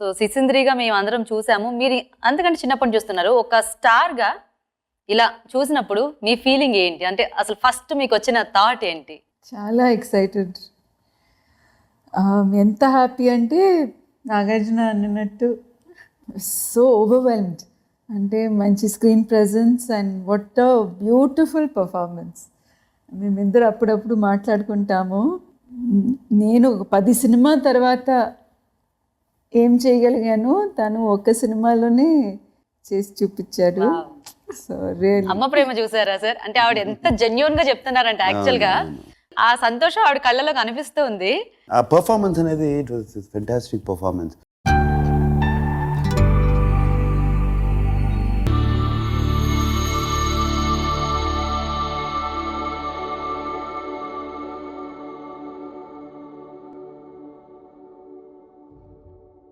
So సిసింద్రిగా మేము అందరం చూసాము. మీరు అంతకంటే చిన్నప్పటి చూస్తున్నారు. ఒక స్టార్గా ఇలా చూసినప్పుడు మీ ఫీలింగ్ ఏంటి? అంటే అసలు ఫస్ట్ మీకు వచ్చిన థాట్ ఏంటి? చాలా ఎక్సైటెడ్. ఎంత హ్యాపీ అంటే నాగార్జున అన్నట్టు సో ఓవర్వెల్మ్డ్. అంటే మంచి screen presence and what a beautiful performance. మేమిద్దరు అప్పుడప్పుడు మాట్లాడుకుంటాము. నేను ఒక పది సినిమా తర్వాత ఏం చేయగలిగాను? తను ఒక సినిమాలోనే చేసి చూపించాడు. సో రియల్ అమ్మ ప్రేమ చూసారా సార్? అంటే ఆవిడ ఎంత జెన్యున్గా చెప్తున్నారంటే యాక్చువల్గా. ఆ సంతోషం ఆవిడ కళ్ళలో కనిపిస్తుంది ఆ పర్ఫార్మెన్స్ అనేది ఇట్ వాస్ ఫెంటాస్టిక్ పర్ఫార్మెన్స్